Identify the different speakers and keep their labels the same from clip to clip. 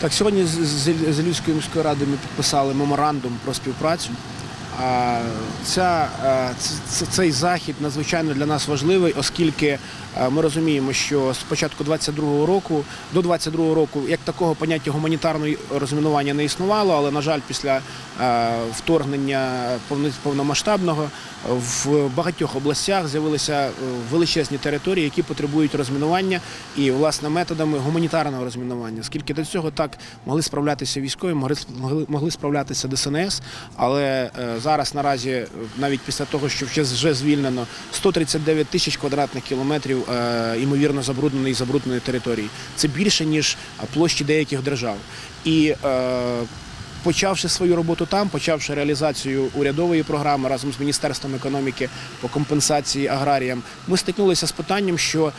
Speaker 1: Так, сьогодні з- Львівською міською радою ми підписали меморандум про співпрацю. Ця, е, цей захід надзвичайно для нас важливий, оскільки ми розуміємо, що з початку 22-го року до 22-го року як такого поняття гуманітарного розмінування не існувало, але на жаль, після е, вторгнення повно- повномасштабного в багатьох областях з'явилися е, величезні території, які потребують розмінування і власне методами гуманітарного розмінування. Оскільки до цього так могли справлятися військові, могли, справлятися ДСНС, але е, зараз наразі, е, навіть після того, що вже звільнено 139 тисяч квадратних кілометрів е, імовірно забрудненої і забрудненої території. Це більше ніж е, площі деяких держав. І е, Почавши свою роботу там, почавши реалізацію урядової програми разом з міністерством економіки по компенсації аграріям, ми стикнулися з питанням, що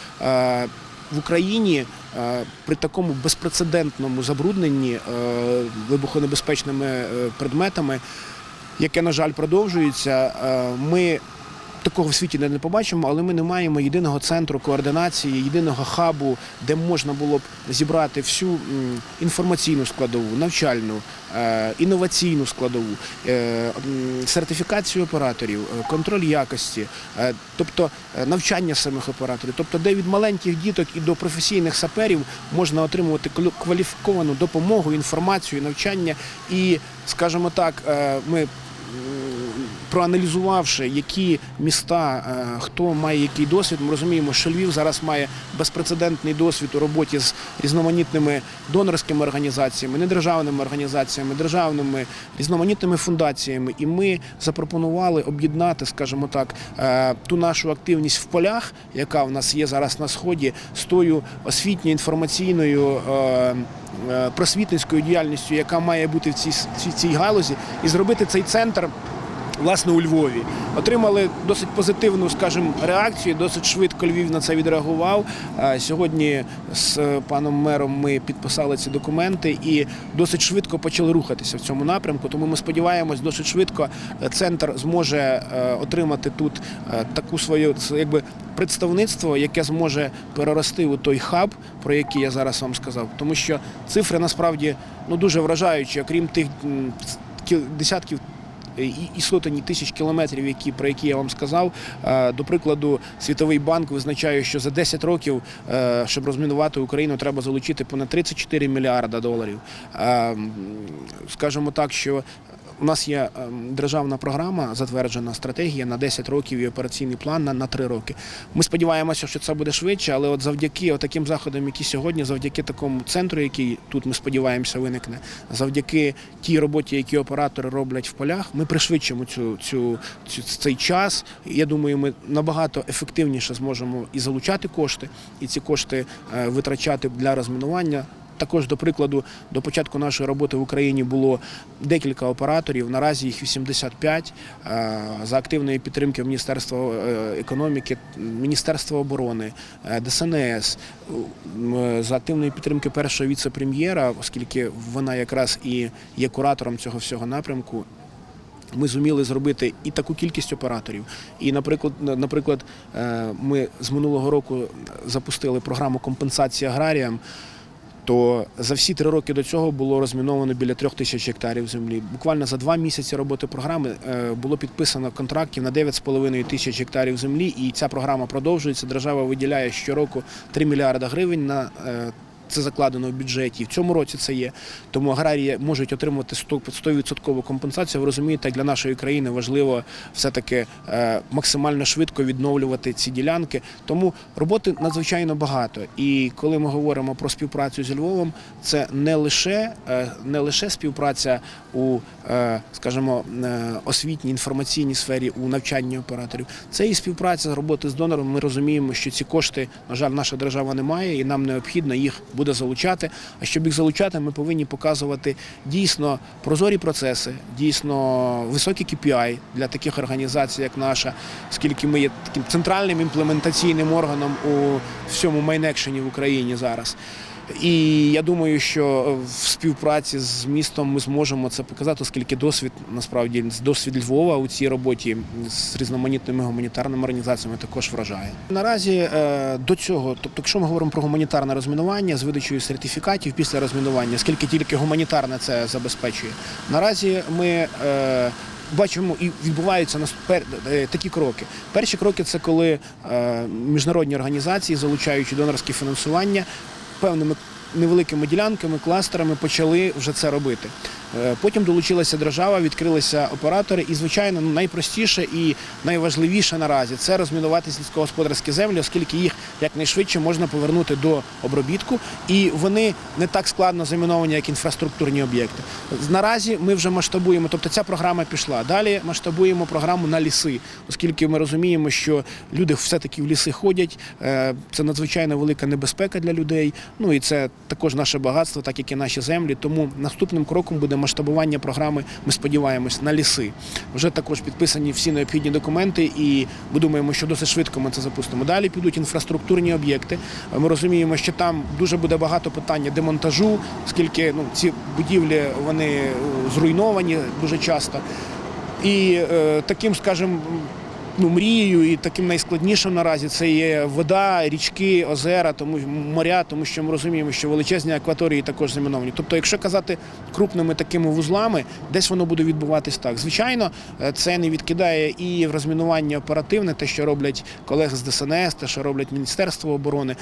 Speaker 1: в Україні при такому безпрецедентному забрудненні вибухонебезпечними предметами, яке, на жаль, продовжується, ми такого в світі не побачимо, але ми не маємо єдиного центру координації, єдиного хабу, де можна було б зібрати всю інформаційну складову, навчальну, е, інноваційну складову, е, сертифікацію операторів, е, контроль якості, тобто навчання самих операторів, тобто де від маленьких діток і до професійних саперів можна отримувати квалі- кваліфіковану допомогу, інформацію, навчання. І, скажімо так, ми проаналізувавши, які міста, е, хто має який досвід, ми розуміємо, що Львів зараз має безпрецедентний досвід у роботі з різноманітними донорськими організаціями, недержавними організаціями, державними різноманітними фундаціями. І ми запропонували об'єднати, скажімо так, е, ту нашу активність в полях, яка в нас є зараз на сході, з тою освітньо інформаційною. е, Просвітницькою діяльністю, яка має бути в цій, цій, цій галузі, і зробити цей центр власне у Львові. Отримали досить позитивну, скажімо, реакцію. Досить швидко Львів на це відреагував. Сьогодні з е, паном мером ми підписали ці документи і досить швидко почали рухатися в цьому напрямку. Тому ми сподіваємось, досить швидко е, центр зможе е, отримати тут таку свою якби. Представництво, яке зможе перерости у той хаб, про який я зараз вам сказав, тому що цифри насправді ну дуже вражаючі, окрім тих десятків і, і сотень тисяч кілометрів, які про які я вам сказав. Е, До прикладу, Світовий банк визначає, що за 10 років, е, щоб розмінувати Україну, треба залучити понад 34 мільярда доларів. Е, Скажімо так, що у нас є ем, державна програма, затверджена стратегія на 10 років і операційний план на, на 3 роки. Ми сподіваємося, що це буде швидше, але от завдяки таким заходам, які сьогодні, завдяки такому центру, який тут ми сподіваємося виникне, завдяки тій роботі, які оператори роблять в полях, ми пришвидшимо цю, цю, цю цей час. Я думаю, ми набагато ефективніше зможемо і залучати кошти, і ці кошти е, витрачати для розмінування. Також, до прикладу, до початку нашої роботи в Україні було декілька операторів. Наразі їх 85 е, за активної підтримки Міністерства е, економіки, Міністерства оборони, е, ДСНС, за активної підтримки першого віце-прем'єра, оскільки вона якраз і є куратором цього всього напрямку. Ми зуміли зробити і таку кількість операторів. І, наприклад, наприклад, ми з минулого року запустили програму компенсації аграріям. То за всі три роки до цього було розміновано біля трьох тисяч гектарів землі. Буквально за два місяці роботи програми е, було підписано контрактів на 9,5 тисяч гектарів землі, і ця програма продовжується. Держава виділяє щороку 3 мільярда гривень на е, це закладено в бюджеті. В цьому році це є. Тому аграрії можуть отримувати 100% 100% компенсацію. Ви розумієте, для нашої країни важливо все-таки е, максимально швидко відновлювати ці ділянки. Тому роботи надзвичайно багато. І коли ми говоримо про співпрацю зі Львовом, це не лише, е, не лише співпраця у, е, скажімо, освітній інформаційній сфері, у навчанні операторів. Це і співпраця з роботи з донором. Ми розуміємо, що ці кошти, на жаль, наша держава не має, і нам необхідно їх буде залучати. А щоб їх залучати, ми повинні показувати дійсно прозорі процеси, дійсно високі KPI для таких організацій, як наша, оскільки ми є таким центральним імплементаційним органом у всьому майнекшені в Україні зараз. І я думаю, що в співпраці з містом ми зможемо це показати, оскільки досвід насправді досвід Львова у цій роботі з різноманітними гуманітарними організаціями також вражає. Наразі е, до цього, тобто, якщо ми говоримо про гуманітарне розмінування з видачею сертифікатів після розмінування, оскільки тільки гуманітарне це забезпечує, наразі ми. Е, Бачимо і відбуваються е, такі кроки. Перші кроки це коли е, міжнародні організації, залучаючи донорське фінансування, певними невеликими ділянками, кластерами почали вже це робити. Е, Потім долучилася держава, відкрилися оператори, і звичайно, ну найпростіше і найважливіше наразі це розмінувати сільськогосподарські землі, оскільки їх якнайшвидше можна повернути до обробітку, і вони не так складно заміновані, як інфраструктурні об'єкти. Наразі ми вже масштабуємо, тобто ця програма пішла. Далі масштабуємо програму на ліси, оскільки ми розуміємо, що люди все-таки в ліси ходять. е, Це надзвичайно велика небезпека для людей. Ну і це також наше багатство, так як і наші землі. Тому наступним кроком буде масштабування програми. Ми сподіваємось на ліси. Вже також підписані всі необхідні документи, і ми думаємо, що досить швидко ми це запустимо. Далі підуть інфраструктурні об'єкти. Ми розуміємо, що там дуже буде багато питання демонтажу, оскільки ну ці будівлі вони е, зруйновані дуже часто. І е, таким, скажімо, ну, мрією і таким найскладнішим наразі це є вода, річки, озера, тому моря, тому що ми розуміємо, що величезні акваторії також заміновані. Тобто, якщо казати крупними такими вузлами, десь воно буде відбуватись так. Звичайно, е, це не відкидає і в розмінування оперативне, те, що роблять колеги з ДСНС, те, що роблять Міністерство оборони.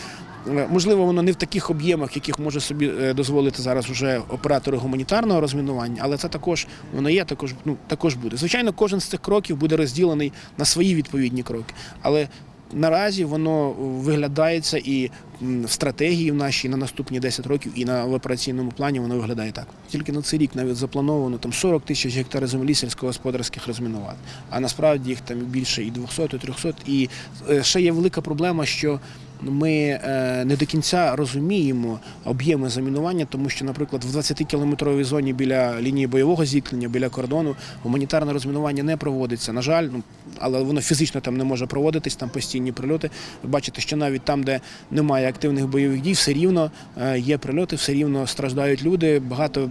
Speaker 1: Е, Можливо, воно не в таких об'ємах, яких може собі е, дозволити зараз вже оператори гуманітарного розмінування, але це також воно є, також ну також буде. Звичайно, кожен з цих кроків буде розділений на свої відповідні кроки. Але наразі воно виглядається і в стратегії в нашій на наступні 10 років, і на в операційному плані воно виглядає так. Тільки на цей рік навіть заплановано там 40 тисяч гектарів землі сільськогосподарських розмінувати. А насправді їх там більше і 200, і 300. І е, ще є велика проблема, що ми е, не до кінця розуміємо об'єми замінування, тому що, наприклад, в 20-кілометровій зоні біля лінії бойового зіткнення, біля кордону, гуманітарне розмінування не проводиться. На жаль, ну але воно фізично там не може проводитись, там постійні прильоти. Ви бачите, що навіть там, де немає активних бойових дій, все рівно е, є прильоти, все рівно страждають люди. Багато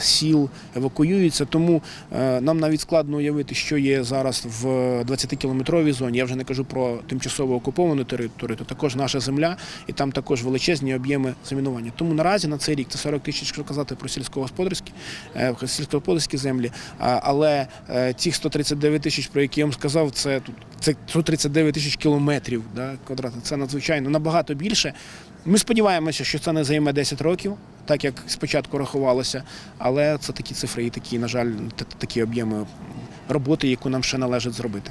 Speaker 1: сіл евакуюються, тому е, нам навіть складно уявити, що є зараз в 20-кілометровій зоні. Я вже не кажу про тимчасово окуповану територію, то також наша земля, і там також величезні об'єми замінування. Тому наразі на цей рік це 40 тисяч, якщо казати про сільськогосподарські, е, сільськогосподарські землі. Але е, 139 тисяч, про які я вам сказав, це тут це 139 тисяч кілометрів да, квадратних. Це надзвичайно набагато більше. Ми сподіваємося, що це не займе 10 років, так як спочатку рахувалося, але це такі цифри і такі, на жаль, такі об'єми роботи, яку нам ще належить зробити.